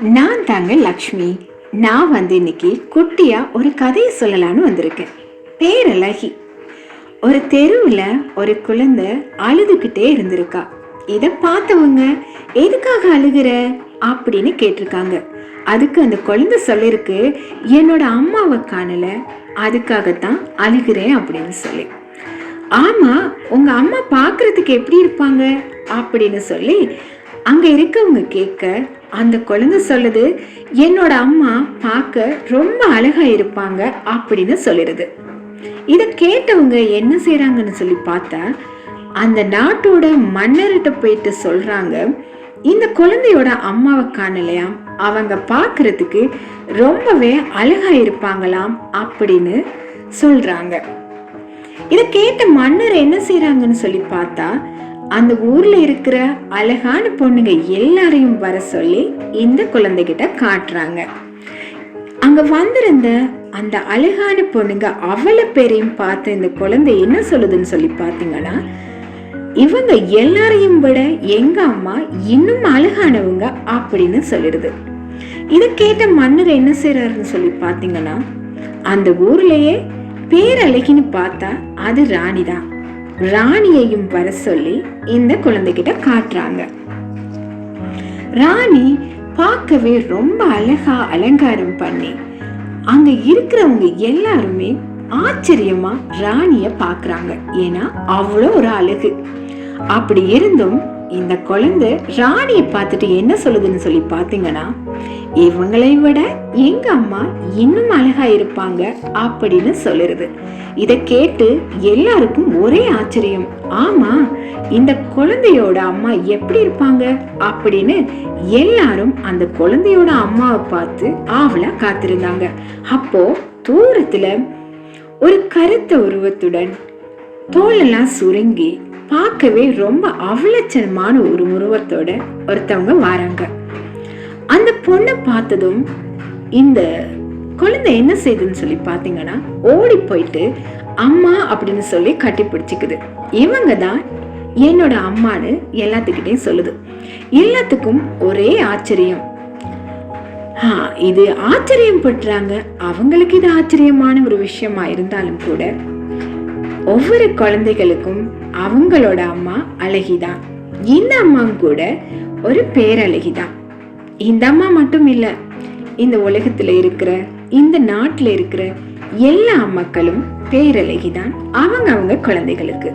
நான் தாங்க லக்ஷ்மி. நான் வந்து இன்னைக்கு குட்டியா ஒரு கதையை சொல்லலான்னு வந்திருக்கேன். பேரழகி ஒரு தெருவில் ஒரு குழந்தை அழுதுகிட்டே இருந்திருக்கா. இதை பார்த்தவங்க எதுக்காக அழுகிற? அப்படின்னு கேட்டிருக்காங்க. அதுக்கு அந்த குழந்தை சொல்லிருக்கு என்னோட அம்மாவை காணல அதுக்காகத்தான் அழுகிறேன் அப்படின்னு சொல்லி. ஆமாம் உங்கள் அம்மா பார்க்குறதுக்கு எப்படி இருப்பாங்க? அப்படின்னு சொல்லி அங்கே இருக்கவங்க கேட்க அந்த குழந்தை சொல்லுது என்னோட அம்மா பார்க்க ரொம்ப அழகா இருப்பாங்க அப்படின்னு சொல்லிடுது இதை கேட்டவங்க என்ன செய்யறாங்கன்னு சொல்லி பார்த்தா அந்த நாட்டோட மன்னர்கிட்ட போயிட்டு சொல்றாங்க இந்த குழந்தையோட அம்மாவை காணலையாம் அவங்க பார்க்கறதுக்கு ரொம்பவே அழகா இருப்பாங்களாம் அப்படின்னு சொல்றாங்க. இதை கேட்ட மன்னர் என்ன செய்யறாங்கன்னு சொல்லி பார்த்தா அந்த ஊர்ல இருக்கிற அழகான பொண்ணுங்க எல்லாரையும் வர சொல்லி இந்த குழந்தைகிட்ட காட்டுறாங்க. அங்க வந்திருந்த அந்த அழகான பொண்ணுங்க அவ்வளோ பேரையும் பார்த்து இந்த குழந்தை என்ன சொல்லுதுன்னு சொல்லி பார்த்தீங்கன்னா இவங்க எல்லாரையும் விட எங்க அம்மா இன்னும் அழகானவங்க அப்படின்னு சொல்லிடுது. இதை கேட்ட மன்னர் என்ன செய்றாருன்னு சொல்லி பார்த்தீங்கன்னா அந்த ஊர்லயே பேரழகின்னு பார்த்தா அது ராணி தான் ராணியையும் வர சொல்லி இந்த குழந்தைகிட்ட காட்டுறாங்க. ராணி பார்க்கவே ரொம்ப அழகா அலங்காரம் பண்ணி அங்க இருக்கிறவங்க எல்லாருமே ஆச்சரியமா ராணிய பாக்குறாங்க ஏன்னா அவ்வளோ ஒரு அழகு. அப்படி இருந்தும் இந்த குழந்தை ராணியை பார்த்துட்டு என்ன சொல்லுதுன்னு சொல்லி பார்த்தீங்கன்னா இவங்களை விட எங்க அம்மா இன்னும் அழகா இருப்பாங்க? அப்படின்னு சொல்லுறது. இதை கேட்டு எல்லாருக்கும் ஒரே ஆச்சரியம். ஆமா இந்த குழந்தையோட அம்மா எப்படி இருப்பாங்க? அப்படின்னு எல்லாரும் அந்த குழந்தையோட அம்மாவை பார்த்து ஆவலா காத்திருந்தாங்க. அப்போ தூரத்துல ஒரு கருத்த உருவத்துடன் தோலெல்லாம் சுருங்கி பார்க்கவே ரொம்ப அவலட்சணமான ஒரு உருவத்தோட ஒருத்தவங்க வராங்க. அந்த பொண்ணை பார்த்ததும் இந்த குழந்தை என்ன செய்யுதுன்னு சொல்லி பார்த்தீங்கன்னா ஓடி போயிட்டு அம்மா அப்படின்னு சொல்லி கட்டி பிடிச்சிக்குது. இவங்க தான் என்னோட அம்மான்னு எல்லாத்துக்கிட்டையும் சொல்லுது. எல்லாத்துக்கும் ஒரே ஆச்சரியம். ஆ, இது ஆச்சரியம் பட்டுறாங்க அவங்களுக்கு இது ஆச்சரியமான ஒரு விஷயமா இருந்தாலும் கூட ஒவ்வொரு குழந்தைகளுக்கும் அவங்களோட அம்மா அழகிதான். இந்த அம்மா கூட ஒரு பேரழகிதான் இந்த அம்மா மட்டும் இல்லை இந்த உலகத்துல இருக்கிற இந்த நாட்டில் இருக்கிற எல்லா அம்மாக்களும் பேரழகிதான் அவங்க அவங்க குழந்தைகளுக்கு.